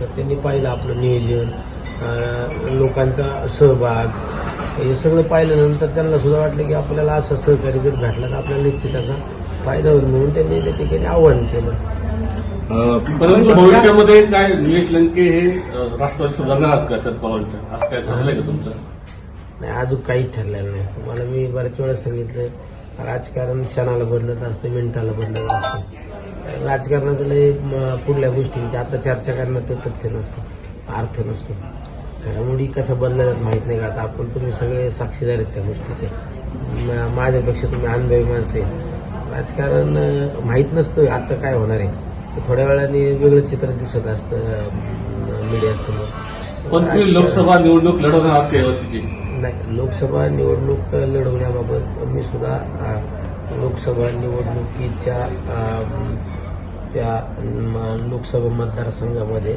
नंतर त्यांनी पाहिलं आपलं नियोजन लोकांचा सहभाग. हे सगळं पाहिल्यानंतर त्यांना सुद्धा वाटलं की आपल्याला असं सहकारी जर भेटला तर आपल्याला निश्चित त्याचा फायदा होईल म्हणून त्यांनी त्या ठिकाणी आव्हान केलं. परंतु भविष्यामध्ये काय निलेश लंके हे राष्ट्रवादी सुधारणार आहात का शरद पवारांच्या? असं काय ठरलंय का तुमचं? नाही अजून काहीच ठरलेलं नाही. तुम्हाला मी बऱ्याच वेळा सांगितलं राजकारण क्षणाला बदलत असतं मिनिटाला बदलत असतं. राजकारणाचं लय म, पुढल्या गोष्टींची. आता चर्चा करण्यात तथ्य नसतं अर्थ नसतो. घडामोडी कसं बदलतात माहीत नाही का? आता आपण तुम्ही सगळे साक्षीदार आहेत त्या गोष्टीचे. माझ्यापेक्षा तुम्ही अनुभवी माणसं राजकारण माहीत नसतं आता काय होणार आहे. ते थोड्या वेळाने वेगळं चित्र दिसत असतं मीडियासमोर पण तुम्ही लोकसभा निवडणूक लढवणार यावर्षीची? नाही लोकसभा निवडणूक लढवण्याबाबत मी सुद्धा लोकसभा निवडणुकीच्या त्या म, लोकसभा मतदारसंघामध्ये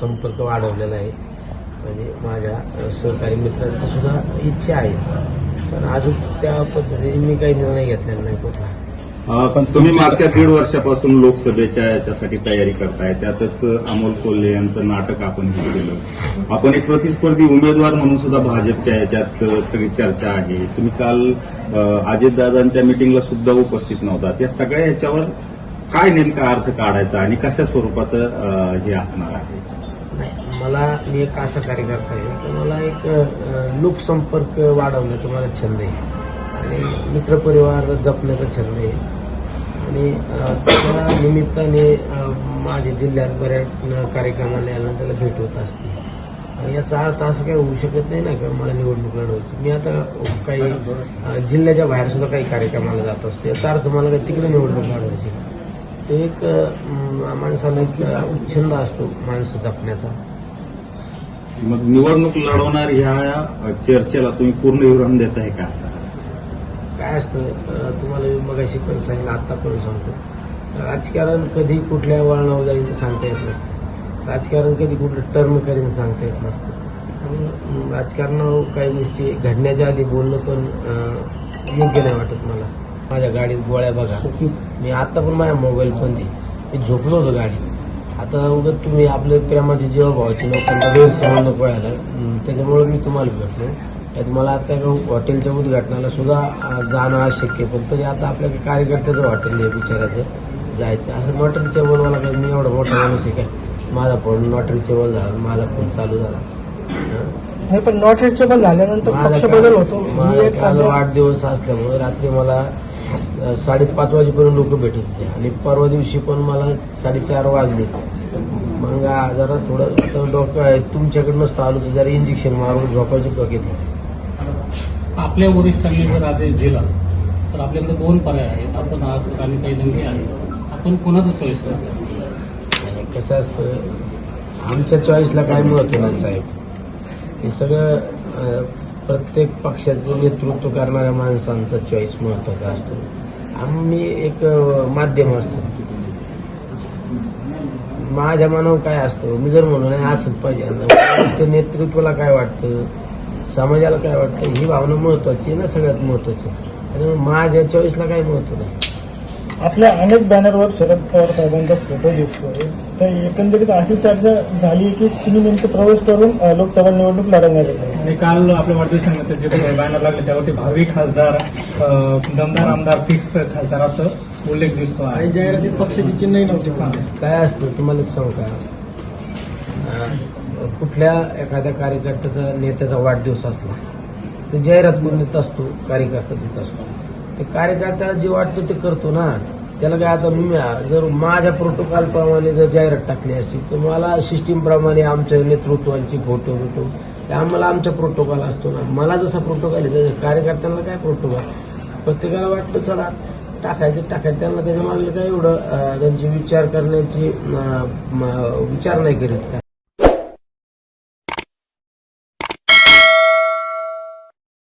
संपर्क वाढवलेला आहे. म्हणजे माझ्या सहकारी मित्रांची सुद्धा इच्छा आहे. पण अजून त्या पद्धतीने मी काही निर्णय घेतलेला नाही कुठला. पण तुम्ही मागच्या दीड वर्षापासून लोकसभेच्या याच्यासाठी तयारी करताय. त्यातच अमोल कोल्हे यांचं नाटक आपण हे केलं. आपण एक प्रतिस्पर्धी उमेदवार म्हणून सुद्धा भाजपच्या याच्यात सगळी चर्चा आहे. तुम्ही काल अं, अजितदादांच्या मिटिंगला सुद्धा उपस्थित नव्हता या सगळ्या याच्यावर काय नेमका अर्थ काढायचा आणि कशा स्वरूपाचं हे असणार आहे? नाही मला मी एक असा कार्यकर्ता आहे की मला एक लोकसंपर्क वाढवण्याचा मला छंद आहे. आणि मित्रपरिवार जपण्याचा छंद आहे. आणि त्या निमित्ताने माझ्या जिल्ह्यात बऱ्याच कार्यक्रमाला यायला त्याला भेट होत असते. आणि याचा अर्थ असं काही होऊ शकत नाही ना की मला निवडणूक लढवायची. मी आता काही जिल्ह्याच्या बाहेर सुद्धा काही कार्यक्रमाला जात असतो. याचा अर्थ मला काही तिकडे निवडणूक लढवायची. तो एक माणसाला एक छंद असतो माणसं जपण्याचा. मग निवडणूक लढवणार ह्या चर्चेला तुम्ही पूर्ण विवरण देताय का? काय असतं तुम्हाला मगाशी पण सांगितलं आत्ता पण सांगतो. राजकारण कधी कुठल्या वळणावर जाईल ते सांगता येत नसतं. राजकारण कधी कुठलं टर्म करेन सांगता येत नसतं. आणि राजकारणावर काही गोष्टी घडण्याच्या आधी बोलणं पण योग्य नाही वाटत मला. माझ्या गाडीत गोळ्या बघा. मी आता पण माझ्या मोबाईल पण दे मी झोपलो होतो गाडीत आता उगत तुम्ही आपले प्रेमाचे जीवा भावाचे लोकांना नको व्हायला. अं, त्याच्यामुळे मी तुम्हाला भेटलो. यात मला आता हॉटेलच्या उद्घाटनाला सुद्धा जाणं अशक्य पण तरी आता आपल्या कार्यकर्त्याचं हॉटेल आहे बिचाराचं जायचं. असं नॉट रिचेबल मला काय मी एवढा मोठा माणूस आहे काय माझा फोन नॉट रिचेबल झाला. माझा फोन चालू झाला? नाही पण नॉट रिचेबल झाल्यानंतर पक्ष बदल होतो. एक सध्या वाढदिवस असल्यामुळे रात्री मला साडेपाच वाजेपर्यंत लोक भेटत होते. आणि परवा दिवशी पण मला साडेचार वाजले. मग जरा थोडं आता डॉक्टर आहे तुमच्याकडे नसतं आलो तर जरा इंजेक्शन मारून झोपायची डोक्यात आपल्या वरिष्ठांनी जर आदेश दिला तर आपल्याकडे दोन पर्याय आहेत. आपण आहात आणि काही दंगे आहेत. आपण कोणाचं चॉईस करतो? कसं असतं आमच्या चॉईसला काय महत्त्व नाही साहेब? हे सगळं प्रत्येक पक्षाचं नेतृत्व करणाऱ्या माणसांचा चॉईस महत्त्वाचा असतो. आम्ही एक माध्यम असतो. माझ्या मनावर काय असतं? मी जर म्हणून असंच पाहिजे. नेतृत्वाला काय वाटतं? समाजाला काय वाटतं? ही भावना महत्वाची आहे ना सगळ्यात महत्वाची. त्याच्यामुळे माझ्या चॉईसला काय महत्त्व नाही. आपल्या अनेक बॅनरवर शरद पवार साहेबांचा फोटो दिसतोय. तर एकंदरीत अशी चर्चा झाली की तुम्ही नेमके प्रवेश करून लोकसभा निवडणूक लढवणार आहे आणि काल आपल्या वाढदिवसानिमित्त जे बॅनर लागले त्यावरती भावी खासदार अ, दमदार आमदार फिक्स खासदार असं उल्लेख दिसतो आहे. जाहिरातीत पक्षाची चिन्हही नव्हती. काय असतं तुम्हाला एक सांगू कुठल्या एखाद्या कार्यकर्त्याचा नेत्याचा वाढदिवस असला तर जाहिरात कोण देत असतो कार्यकर्ता देत असतो. ते कार्यकर्त्याला जे वाटतं ते करतो ना. त्याला काय आता मी जर माझ्या प्रोटोकॉल प्रमाणे जर जाहिरात टाकली असेल तर मला सिस्टीम प्रमाणे आमच्या नेतृत्वांची फोटो बिटो ते आम्हाला आमचा प्रोटोकॉल असतो ना. मला जसा प्रोटोकॉल आहे कार्यकर्त्यांना काय प्रोटोकॉल प्रत्येकाला वाटतं चला टाकायचं टाकायचं. त्यांना त्याच्या मागलं काय एवढं त्यांची विचार करण्याची विचार नाही करीत.